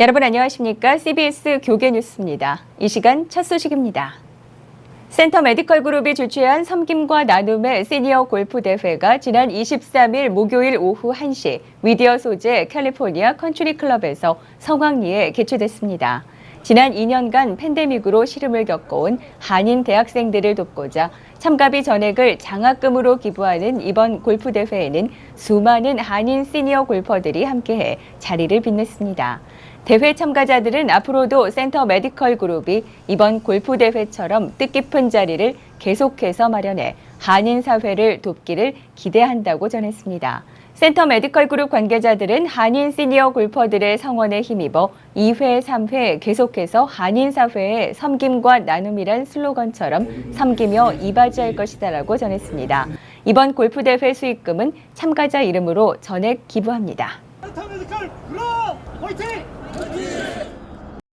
여러분 안녕하십니까? CBS 교계 뉴스입니다. 이 시간 첫 소식입니다. 센터 메디컬 그룹이 주최한 섬김과 나눔의 시니어 골프 대회가 지난 23일 목요일 오후 1시 위디어 소재 캘리포니아 컨트리 클럽에서 성황리에 개최됐습니다. 지난 2년간 팬데믹으로 시름을 겪어온 한인 대학생들을 돕고자 참가비 전액을 장학금으로 기부하는 이번 골프 대회에는 수많은 한인 시니어 골퍼들이 함께해 자리를 빛냈습니다. 대회 참가자들은 앞으로도 센터 메디컬 그룹이 이번 골프 대회처럼 뜻깊은 자리를 계속해서 마련해 한인 사회를 돕기를 기대한다고 전했습니다. 센터 메디컬 그룹 관계자들은 한인 시니어 골퍼들의 성원에 힘입어 2회, 3회 계속해서 한인 사회의 섬김과 나눔이란 슬로건처럼 섬기며 이바지할 것이다라고 전했습니다. 이번 골프 대회 수익금은 참가자 이름으로 전액 기부합니다. 센터 메디컬 브라 화이팅!